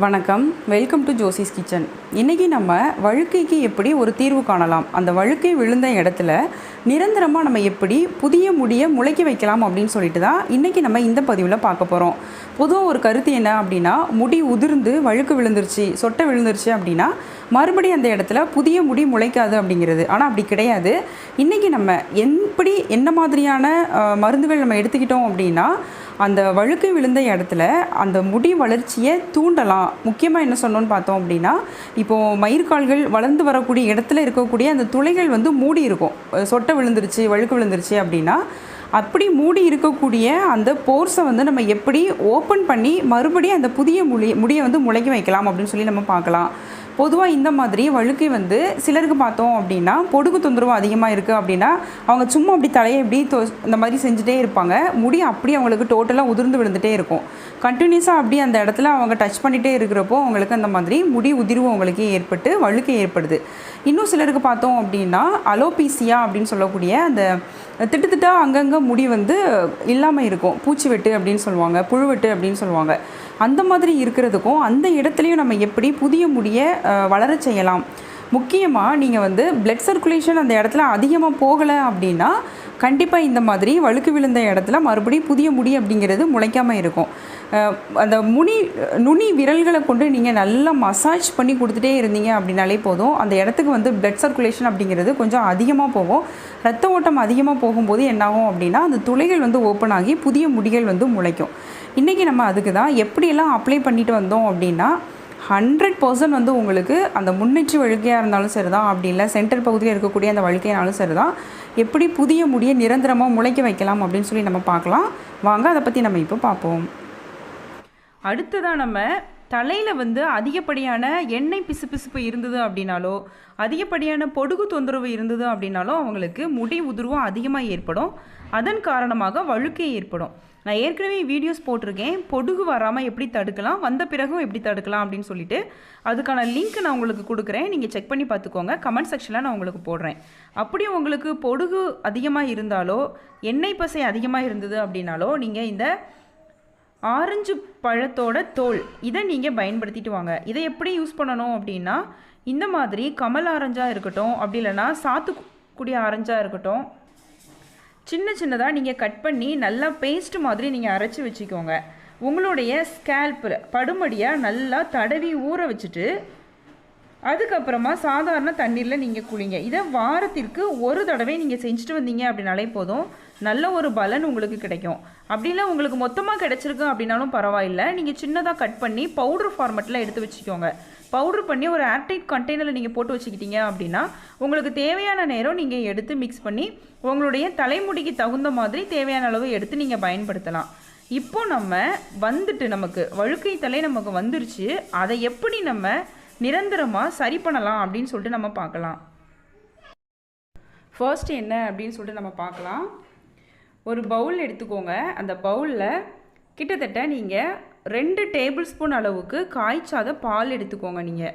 வணக்கம். Welcome to Josie's kitchen இன்றைக்கி நம்ம வழுக்கைக்கு எப்படி ஒரு தீர்வு காணலாம்? அந்த வழுக்கை விழுந்த இடத்துல நிரந்தரமாக நம்ம எப்படி புதிய முடியை முளைக்க வைக்கலாம் அப்படின்னு சொல்லிட்டு தான் இன்றைக்கி நம்ம இந்த பதிவில் பார்க்க போகிறோம் பொதுவாக ஒரு கருத்து என்ன அப்படின்னா முடி உதிர்ந்து வழுக்கு விழுந்துருச்சு சொட்டை விழுந்துருச்சு அப்படின்னா மறுபடியும் அந்த இடத்துல புதிய முடி முளைக்காது அப்படிங்கிறது. ஆனால் அப்படி கிடையாது. இன்றைக்கி நம்ம எப்படி என்ன மாதிரியான மருந்துகள் நம்ம எடுத்துக்கிட்டோம் அப்படின்னா அந்த வழுக்கு விழுந்த இடத்துல அந்த முடி வளர்ச்சியை தூண்டலாம். முக்கியமாக என்ன சொன்னோன்னு பார்த்தோம் அப்படின்னா இப்போது மயிர்கால்கள் வளர்ந்து வரக்கூடிய இடத்துல இருக்கக்கூடிய அந்த துளைகள் வந்து மூடி இருக்கும். சொட்டை விழுந்துருச்சு வழுக்கு விழுந்துருச்சு அப்படின்னா அப்படி மூடி இருக்கக்கூடிய அந்த போர்ஸை வந்து நம்ம எப்படி ஓப்பன் பண்ணி மறுபடியும் அந்த புதிய முடி முடியை வந்து முளைக்க வைக்கலாம் அப்படின்னு சொல்லி நம்ம பார்க்கலாம். பொதுவாக இந்த மாதிரி வழுக்கை வந்து சிலருக்கு பார்த்தோம் அப்படின்னா பொடுகு தொந்தரவு அதிகமாக இருக்குது அப்படின்னா அவங்க சும்மா அப்படி தலையை எப்படி தொ இந்த மாதிரி செஞ்சுட்டே இருப்பாங்க. முடி அப்படி அவங்களுக்கு டோட்டலாக உதிர்ந்து விழுந்துகிட்டே இருக்கும். கண்டினியூஸாக அப்படி அந்த இடத்துல அவங்க டச் பண்ணிகிட்டே இருக்கிறப்போ அவங்களுக்கு அந்த மாதிரி முடி உதிர்வு அவங்களுக்கு ஏற்பட்டு வழுக்கை ஏற்படுது. இன்னும் சிலருக்கு பார்த்தோம் அப்படின்னா அலோபீசியா அப்படின்னு சொல்லக்கூடிய அந்த திட்டுத்திட்டா அங்கங்கே முடி வந்து இல்லாமல் இருக்கும். பூச்சி வெட்டு அப்படின்னு சொல்லுவாங்க புழுவெட்டு அப்படின்னு சொல்லுவாங்க. அந்த மாதிரி இருக்கிறதுக்கும் அந்த இடத்துலையும் நம்ம எப்படி புதிய முடியை வளர வளரச் செய்யலாம்? முக்கியமாக நீங்கள் வந்து பிளட் சர்க்குலேஷன் அந்த இடத்துல அதிகமாக போகலை அப்படின்னா கண்டிப்பாக இந்த மாதிரி வழுக்கு விழுந்த இடத்துல மறுபடியும் புதிய முடி அப்படிங்கிறது முளைக்காமல் இருக்கும். அந்த முனி நுனி விரல்களை கொண்டு நீங்கள் நல்லா மசாஜ் பண்ணி கொடுத்துட்டே இருந்தீங்க அப்படின்னாலே போதும். அந்த இடத்துக்கு வந்து பிளட் சர்க்குலேஷன் அப்படிங்கிறது கொஞ்சம் அதிகமாக போகும். ரத்த ஓட்டம் அதிகமாக போகும்போது என்னாகும் அப்படின்னா அந்த துளைகள் வந்து ஓப்பன் ஆகி புதிய முடிகள் வந்து முளைக்கும். இன்றைக்கி நம்ம அதுக்கு தான் எப்படியெல்லாம் அப்ளை பண்ணிட்டு வந்தோம் அப்படின்னா ஹண்ட்ரட் பர்சன்ட் வந்து உங்களுக்கு அந்த முன்னேற்றி வழுக்கையாக இருந்தாலும் சரி தான் அப்படி இல்லை சென்டர் பகுதியில் இருக்கக்கூடிய அந்த வழுக்கையானாலும் சரி தான் எப்படி புதிய முடியை நிரந்தரமாக முளைக்க வைக்கலாம் அப்படின்னு சொல்லி நம்ம பார்க்கலாம். வாங்க அதை பற்றி நம்ம இப்போ பார்ப்போம். அடுத்ததாக நம்ம தலையில் வந்து அதிகப்படியான எண்ணெய் பிசுபிசுப்பு இருந்தது அப்படின்னாலோ அதிகப்படியான பொடுகு தொந்தரவு இருந்தது அப்படின்னாலோ அவங்களுக்கு முடி உதிர்வும் அதிகமாக ஏற்படும். அதன் காரணமாக வழுக்கை ஏற்படும். நான் ஏற்கனவே வீடியோஸ் போட்டிருக்கேன். பொடுகு வராமல் எப்படி தடுக்கலாம்? வந்த பிறகும் எப்படி தடுக்கலாம் அப்படின்னு சொல்லிட்டு அதுக்கான லிங்க் நான் உங்களுக்கு கொடுக்குறேன். நீங்கள் செக் பண்ணி பார்த்துக்கோங்க. கமெண்ட் செக்ஷனில் நான் உங்களுக்கு போடுறேன். அப்படி உங்களுக்கு பொடுகு அதிகமாக இருந்தாலோ எண்ணெய் பசை அதிகமாக இருந்தது அப்படின்னாலோ நீங்கள் இந்த ஆரஞ்சு பழத்தோட தோல் இதை நீங்கள் பயன்படுத்திட்டு வாங்க. இதை எப்படி யூஸ் பண்ணணும் அப்படின்னா இந்த மாதிரி கமல் ஆரஞ்சாக இருக்கட்டும் அப்படி இல்லைன்னா சாத்துக்குடி ஆரஞ்சாக இருக்கட்டும் சின்ன சின்னதாக நீங்கள் கட் பண்ணி நல்லா பேஸ்ட் மாதிரி நீங்கள் அரைச்சி வச்சுக்கோங்க. உங்களுடைய ஸ்கேல்பில் படுமடியாக நல்லா தடவி ஊற வச்சுட்டு அதுக்கப்புறமா சாதாரண தண்ணீரில் நீங்கள் குளிங்க. இதை வாரத்திற்கு ஒரு தடவை நீங்கள் செஞ்சுட்டு வந்தீங்க அப்படின்னாலே போதும். நல்ல ஒரு பலன் உங்களுக்கு கிடைக்கும். அப்படி இல்லை உங்களுக்கு மொத்தமாக கிடச்சிருக்கு அப்படின்னாலும் பரவாயில்ல. நீங்கள் சின்னதாக கட் பண்ணி பவுடர் ஃபார்மெட்டில் எடுத்து வச்சுக்கோங்க. பவுடர் பண்ணி ஒரு ஏர்டைட் கண்டெய்னரில் நீங்கள் போட்டு வச்சுக்கிட்டீங்க அப்படின்னா உங்களுக்கு தேவையான நேரம் நீங்கள் எடுத்து மிக்ஸ் பண்ணி உங்களுடைய தலைமுடிக்கு தகுந்த மாதிரி தேவையான அளவு எடுத்து நீங்கள் பயன்படுத்தலாம். இப்போ நம்ம வந்துட்டு நமக்கு வழுக்கை தலை நமக்கு வந்துருச்சு அதை எப்படி நம்ம நிரந்தரமாக சரி பண்ணலாம் அப்படின்னு சொல்லிட்டு நம்ம பார்க்கலாம். ஃபர்ஸ்ட் என்ன அப்படின்னு சொல்லிட்டு நம்ம பார்க்கலாம். ஒரு பவுல் எடுத்துக்கோங்க. அந்த பவுலில் கிட்டத்தட்ட நீங்கள் ரெண்டு டேபிள் ஸ்பூன் அளவுக்கு காய்ச்சாத பால் எடுத்துக்கோங்க நீங்கள்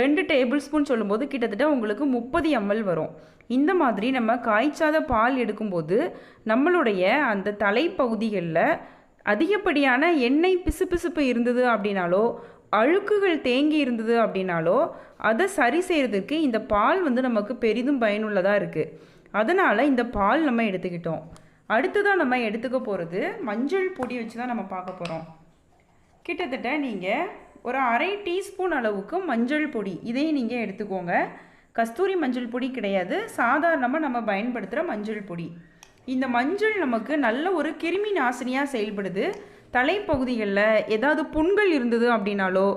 ரெண்டு டேபிள் ஸ்பூன் சொல்லும்போது கிட்டத்தட்ட உங்களுக்கு முப்பது எம்எல் வரும். இந்த மாதிரி நம்ம காய்ச்சாத பால் எடுக்கும்போது நம்மளுடைய அந்த தலைப்பகுதிகளில் அதிகப்படியான எண்ணெய் பிசுபிசுப்பு இருந்தது அப்படின்னாலோ அழுக்குகள் தேங்கி இருந்தது அப்படின்னாலோ அதை சரி செய்கிறதுக்கு இந்த பால் வந்து நமக்கு பெரிதும் பயனுள்ளதாக இருக்குது அதனால் இந்த பால் நம்ம எடுத்துக்கிட்டோம். அடுத்ததாக நம்ம எடுத்துக்க போகிறது மஞ்சள் பொடி வச்சு தான் நம்ம பார்க்க போகிறோம் கிட்டத்தட்ட நீங்கள் ஒரு அரை டீஸ்பூன் அளவுக்கு மஞ்சள் பொடி இதையும் நீங்கள் எடுத்துக்கோங்க. கஸ்தூரி மஞ்சள் பொடி கிடையாது. சாதாரணமாக நம்ம பயன்படுத்துகிற மஞ்சள் பொடி. இந்த மஞ்சள் நமக்கு நல்ல ஒரு கிருமி நாசினியாக செயல்படுது. தலைப்பகுதிகளில் ஏதாவது புண்கள் இருந்தது அப்படின்னாலோ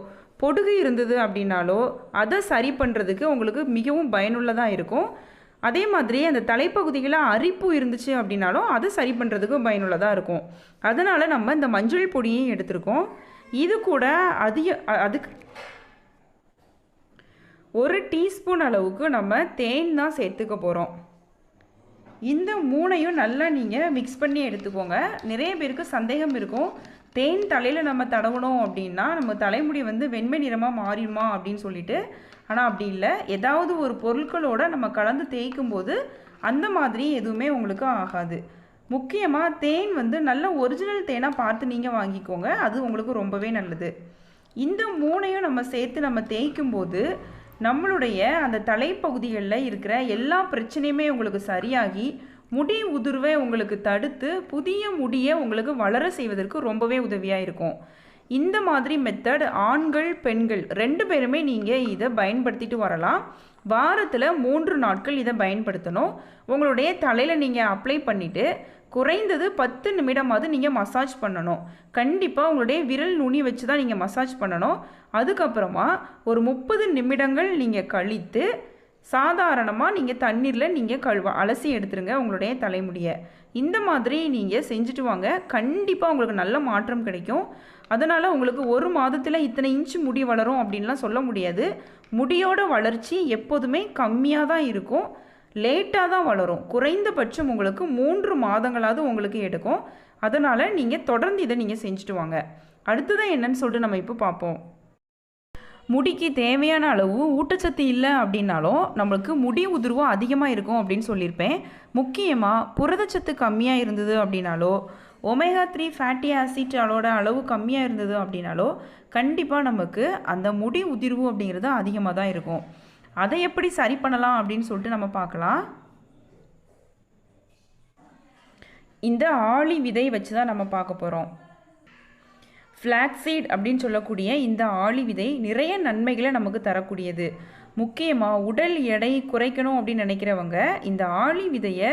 பொடுகு இருந்தது அப்படின்னாலோ அதை சரி பண்ணுறதுக்கு உங்களுக்கு மிகவும் பயனுள்ளதாக இருக்கும். அதே மாதிரி அந்த தலைப்பகுதிகளில் அரிப்பு இருந்துச்சு அப்படின்னாலும் அது சரி பண்ணுறதுக்கு பயனுள்ளதாக இருக்கும். அதனால் நம்ம இந்த மஞ்சள் பொடியையும் எடுத்திருக்கோம். இது கூட அதிக அதுக்கு ஒரு டீஸ்பூன் அளவுக்கு நம்ம தேன் தான் சேர்த்துக்க போகிறோம் இந்த மூணையும் நல்லா நீங்கள் மிக்ஸ் பண்ணி எடுத்துக்கோங்க. நிறைய பேருக்கு சந்தேகம் இருக்கும். தேன் தலையில் நம்ம தடவணும் அப்படின்னா நம்ம தலைமுடி வந்து வெண்மை நிறமாக மாறிடுமா அப்படின்னு சொல்லிட்டு ஆனால் அப்படி இல்லை. ஏதாவது ஒரு பொருட்களோட நம்ம கலந்து தேய்க்கும் போது அந்த மாதிரி எதுவுமே உங்களுக்கு ஆகாது. முக்கியமாக தேன் வந்து நல்ல ஒரிஜினல் தேனாக பார்த்து நீங்கள் வாங்கிக்கோங்க. அது உங்களுக்கு ரொம்பவே நல்லது. இந்த மூணையும் நம்ம சேர்த்து நம்ம தேய்க்கும் போது நம்மளுடைய அந்த தலைப்பகுதிகளில் இருக்கிற எல்லா பிரச்சனையுமே உங்களுக்கு சரியாகி முடி உதிர்வை உங்களுக்கு தடுத்து புதிய முடியை உங்களுக்கு வளர செய்வதற்கு ரொம்பவே உதவியாக இருக்கும். இந்த மாதிரி மெத்தட் ஆண்கள் பெண்கள் ரெண்டு பேருமே நீங்கள் இதை பயன்படுத்திட்டு வரலாம். வாரத்தில் மூன்று நாட்கள் இதை பயன்படுத்தணும். உங்களுடைய தலையில் நீங்கள் அப்ளை பண்ணிவிட்டு குறைந்தது பத்து நிமிடமாவது நீங்கள் மசாஜ் பண்ணணும். கண்டிப்பாக உங்களுடைய விரல் நுனி வச்சு தான் நீங்கள் மசாஜ் பண்ணணும். அதுக்கப்புறமா ஒரு முப்பது நிமிடங்கள் நீங்கள் கழித்து சாதாரணமாக நீங்கள் தண்ணீரில் நீங்கள் கழுவ அலசி எடுத்துருங்க உங்களுடைய தலைமுடியை. இந்த மாதிரி நீங்கள் செஞ்சுட்டு வாங்க. கண்டிப்பாக உங்களுக்கு நல்ல மாற்றம் கிடைக்கும். அதனால் உங்களுக்கு ஒரு மாதத்தில் இத்தனை இன்ச்சு முடி வளரும் அப்படின்லாம் சொல்ல முடியாது. முடியோட வளர்ச்சி எப்போதுமே கம்மியாக தான் இருக்கும். லேட்டாக தான் வளரும். குறைந்தபட்சம் உங்களுக்கு மூன்று மாதங்களாவது உங்களுக்கு எடுக்கும். அதனால் நீங்கள் தொடர்ந்து இதை நீங்கள் செஞ்சுட்டு வாங்க. அடுத்ததான் என்னன்னு சொல்லிட்டு நம்ம இப்போ பார்ப்போம். முடிக்கு தேவையான அளவு ஊட்டச்சத்து இல்லை அப்படின்னாலும் நம்மளுக்கு முடி உதிர்வு அதிகமாக இருக்கும் அப்படின்னு சொல்லியிருப்பேன். முக்கியமாக புரதச்சத்து கம்மியாக இருந்தது அப்படின்னாலோ ஒமேகா த்ரீ ஃபேட்டி ஆசிட்டாலோட அளவு கம்மியாக இருந்தது அப்படின்னாலோ கண்டிப்பாக நமக்கு அந்த முடி உதிர்வு அப்படிங்கிறது அதிகமாக தான் இருக்கும். அதை எப்படி சரி பண்ணலாம் அப்படின்னு சொல்லிட்டு நம்ம பார்க்கலாம். இந்த ஆளி விதை வச்சு தான் நம்ம பார்க்க போகிறோம் ஃப்ளாக்ஸீட் அப்படின்னு சொல்லக்கூடிய இந்த ஆளி விதை நிறைய நன்மைகளை நமக்கு தரக்கூடியது. முக்கியமாக உடல் எடை குறைக்கணும் அப்படின்னு நினைக்கிறவங்க இந்த ஆளி விதையை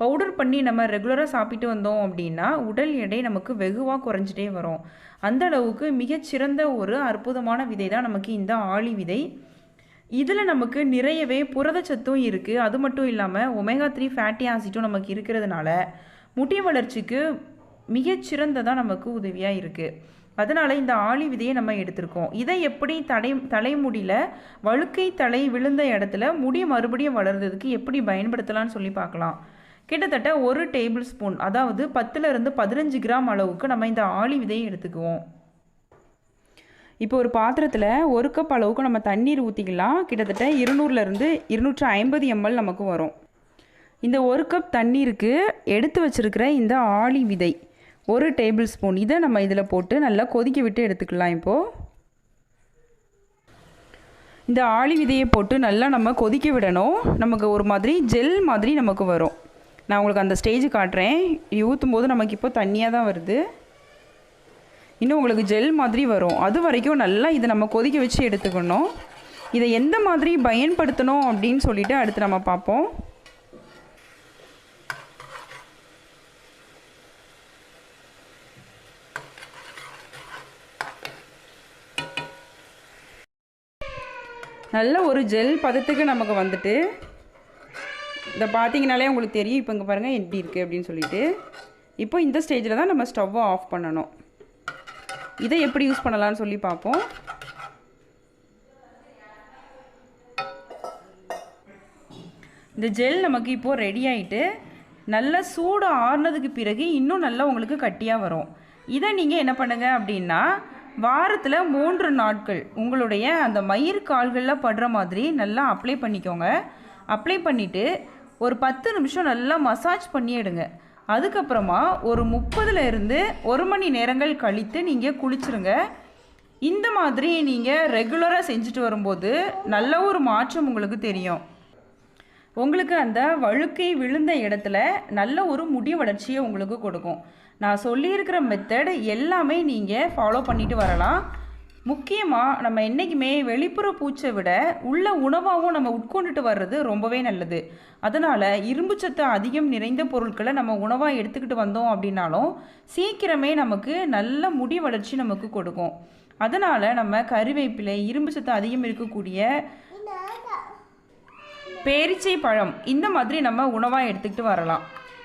பவுடர் பண்ணி நம்ம ரெகுலராக சாப்பிட்டு வந்தோம் அப்படின்னா உடல் எடை நமக்கு வெகுவாக குறைஞ்சிட்டே வரும். அந்த அளவுக்கு மிகச்சிறந்த ஒரு அற்புதமான விதை தான் நமக்கு இந்த ஆளி விதை. இதில் நமக்கு நிறையவே புரதச்சத்தும் இருக்குது அது மட்டும் இல்லாமல் ஒமேகா த்ரீ ஃபேட்டி ஆசிட்டும் நமக்கு இருக்கிறதுனால முட்டி வளர்ச்சிக்கு மிகச்சிறந்ததாக நமக்கு உதவியாக இருக்குது அதனால் இந்த ஆளி விதையை நம்ம எடுத்திருக்கோம். இதை எப்படி தடை தலைமுடியில் வழுக்கை தலை விழுந்த இடத்துல முடி மறுபடியும் வளர்றதுக்கு எப்படி பயன்படுத்தலாம்னு சொல்லி பார்க்கலாம். கிட்டத்தட்ட ஒரு டேபிள் ஸ்பூன் அதாவது பத்துலேருந்து பதினஞ்சு கிராம் அளவுக்கு நம்ம இந்த ஆளி விதையை எடுத்துக்குவோம். இப்போ ஒரு பாத்திரத்தில் ஒரு கப் அளவுக்கு நம்ம தண்ணீர் ஊற்றிக்கலாம் கிட்டத்தட்ட இருநூறுலேருந்து இருநூற்று ஐம்பது எம்எல் நமக்கு வரும். இந்த ஒரு கப் தண்ணீருக்கு எடுத்து வச்சுருக்கிற இந்த ஆளி விதை ஒரு டேபிள் ஸ்பூன். இதை நம்ம இதில் போட்டு நல்லா கொதிக்க விட்டு எடுத்துக்கலாம் இப்போது இந்த ஆளி விதையை போட்டு நல்லா நம்ம கொதிக்க விடணும். நமக்கு ஒரு மாதிரி ஜெல் மாதிரி நமக்கு வரும். நான் உங்களுக்கு அந்த ஸ்டேஜ் காட்டுறேன். ஊற்றும் போது நமக்கு இப்போ தண்ணியாக தான் வருது. இன்னும் உங்களுக்கு ஜெல் மாதிரி வரும். அது வரைக்கும் நல்லா இதை நம்ம கொதிக்க வச்சு எடுத்துக்கணும். இதை எந்த மாதிரி பயன்படுத்தணும் அப்படின்னு சொல்லிவிட்டு அடுத்து நம்ம பார்ப்போம். நல்ல ஒரு ஜெல் பதத்துக்கு நமக்கு வந்துட்டு இதை பார்த்தீங்கனாலே உங்களுக்கு தெரியும். இப்போ இங்கே பாருங்கள் எப்படி இருக்குது அப்படின்னு சொல்லிட்டு. இப்போ இந்த ஸ்டேஜில் தான் நம்ம ஸ்டவ்வை ஆஃப் பண்ணணும். இதை எப்படி யூஸ் பண்ணலாம்னு சொல்லி பார்ப்போம் இந்த ஜெல் நமக்கு இப்போது ரெடி ஆகிட்டு நல்லா சூடு ஆறுனதுக்கு பிறகு இன்னும் நல்லா உங்களுக்கு கட்டியாக வரும். இதை நீங்கள் என்ன பண்ணுங்கள் அப்படின்னா வாரத்தில் மூன்று நாட்கள் உங்களுடைய அந்த மயிர் கால்களில் படுற மாதிரி நல்லா அப்ளை பண்ணிக்கோங்க. அப்ளை பண்ணிவிட்டு ஒரு பத்து நிமிஷம் நல்லா மசாஜ் பண்ணிடுங்க. அதுக்கப்புறமா ஒரு முப்பதுல இருந்து ஒரு மணி நேரங்கள் கழித்து நீங்கள் குளிச்சிருங்க. இந்த மாதிரி நீங்கள் ரெகுலராக செஞ்சுட்டு வரும்போது நல்ல ஒரு மாற்றம் உங்களுக்கு தெரியும். உங்களுக்கு அந்த வழுக்கை விழுந்த இடத்துல நல்ல ஒரு முடி வளர்ச்சியை உங்களுக்கு கொடுக்கும். நான் சொல்லியிருக்கிற மெத்தட் எல்லாமே நீங்கள் ஃபாலோ பண்ணிட்டு வரலாம். முக்கியமாக நம்ம என்றைக்குமே வெளிப்புற பூச்சை விட உள்ள உணவாகவும் நம்ம உட்கொண்டுட்டு வர்றது ரொம்பவே நல்லது. அதனால் இரும்புச்சத்து அதிகம் நிறைந்த பொருட்களை நம்ம உணவாக எடுத்துக்கிட்டு வந்தோம் அப்படின்னாலும் சீக்கிரமே நமக்கு நல்ல முடி வளர்ச்சி நமக்கு கொடுக்கும். அதனால் நம்ம கருவேப்பிலை இரும்புச்சத்து அதிகம் இருக்கக்கூடிய பேரிச்சை பழம் இந்த மாதிரி நம்ம உணவாக எடுத்துக்கிட்டு வரலாம்.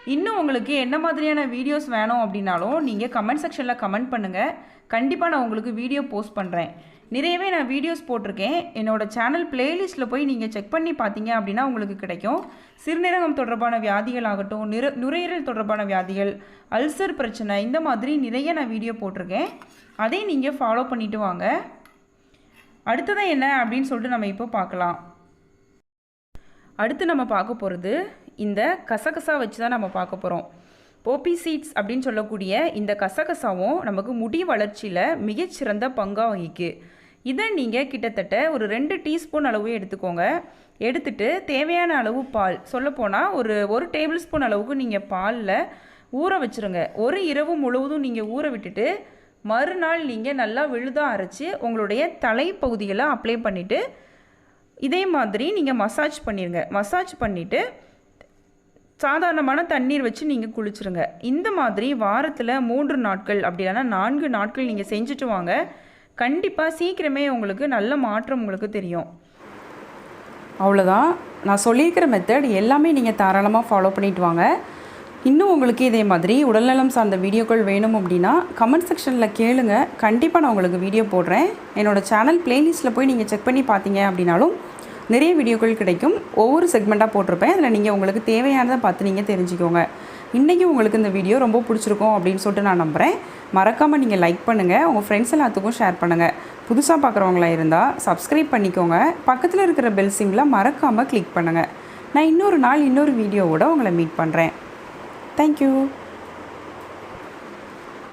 இன்னும் உங்களுக்கு என்ன மாதிரியான வீடியோஸ் வேணும் அப்படின்னாலும் நீங்கள் கமெண்ட் செக்ஷனில் கமெண்ட் பண்ணுங்கள் கண்டிப்பாக நான் உங்களுக்கு வீடியோ போஸ்ட் பண்ணுறேன் நிறையவே நான் வீடியோஸ் போட்டிருக்கேன். என்னோட சேனல் பிளேலிஸ்ட்டில் போய் நீங்கள் செக் பண்ணி பார்த்தீங்க அப்படின்னா உங்களுக்கு கிடைக்கும். சிறுநீரகம் தொடர்பான வியாதிகள் ஆகட்டும் நிற நுரையீரல் தொடர்பான வியாதிகள் அல்சர் பிரச்சனை இந்த மாதிரி நிறைய நான் வீடியோ போட்டிருக்கேன். அதையும் நீங்கள் ஃபாலோ பண்ணிவிட்டு வாங்க. அடுத்ததான் என்ன அப்படின்னு சொல்லிட்டு நம்ம இப்போ பார்க்கலாம். அடுத்து நம்ம பார்க்க போகிறது இந்த கசகசா வச்சு தான் நம்ம பார்க்க போகிறோம் போப்பி சீட்ஸ் அப்படின்னு சொல்லக்கூடிய இந்த கசகசாவும் நமக்கு முடி வளர்ச்சியில் மிகச்சிறந்த பங்காக வகிக்கு. இதை நீங்கள் கிட்டத்தட்ட ஒரு ரெண்டு டீஸ்பூன் அளவு எடுத்துக்கோங்க. எடுத்துட்டு தேவையான அளவு பால். சொல்லப்போனால் ஒரு ஒரு டேபிள் ஸ்பூன் அளவுக்கு நீங்கள் பாலில் ஊற வச்சுருங்க. ஒரு இரவு முழுவதும் நீங்கள் ஊற விட்டுட்டு மறுநாள் நீங்கள் நல்லா விழுதாக அரைச்சி உங்களுடைய தலைப்பகுதிகளை அப்ளை பண்ணிவிட்டு இதே மாதிரி நீங்கள் மசாஜ் பண்ணிடுங்க மசாஜ் பண்ணிவிட்டு சாதாரணமான தண்ணீர் வச்சு நீங்கள் குளிச்சிருங்க. இந்த மாதிரி வாரத்தில் மூன்று நாட்கள் அப்படி இல்லைன்னா நான்கு நாட்கள் நீங்கள் செஞ்சுட்டு வாங்க. கண்டிப்பாக சீக்கிரமே உங்களுக்கு நல்ல மாற்றம் உங்களுக்கு தெரியும். அவ்வளோதான் நான் சொல்லியிருக்கிற மெத்தட் எல்லாமே நீங்கள் தாராளமாக ஃபாலோ பண்ணிட்டு வாங்க. இன்னும் உங்களுக்கு இதே மாதிரி உடல்நலம் சார்ந்த வீடியோக்கள் வேணும் அப்படின்னா கமெண்ட் செக்ஷனில் கேளுங்க. கண்டிப்பாக நான் உங்களுக்கு வீடியோ போடுறேன். என்னோடய சேனல் பிளேலிஸ்ட்டில் போய் நீங்கள் செக் பண்ணி பார்த்தீங்க அப்படின்னாலும் நிறைய வீடியோக்கள் கிடைக்கும். ஒவ்வொரு செக்மெண்ட்டாக போட்டிருப்பேன். அதில் நீங்கள் உங்களுக்கு தேவையானதை பார்த்து நீங்கள் தெரிஞ்சுக்கோங்க. இன்றைக்கி உங்களுக்கு இந்த வீடியோ ரொம்ப பிடிச்சிருக்கும் அப்படின்னு சொல்லிட்டு நான் நம்புகிறேன் மறக்காமல் நீங்கள் லைக் பண்ணுங்கள் உங்கள் ஃப்ரெண்ட்ஸ் எல்லாத்துக்கும் ஷேர் பண்ணுங்கள் புதுசாக பார்க்குறவங்களா இருந்தால் சப்ஸ்கிரைப் பண்ணிக்கோங்க. பக்கத்தில் இருக்கிற பெல் சிம்மில் மறக்காமல் கிளிக் பண்ணுங்கள் நான் இன்னொரு நாள் இன்னொரு வீடியோவோட உங்களை மீட் பண்ணுறேன் தேங்க்யூ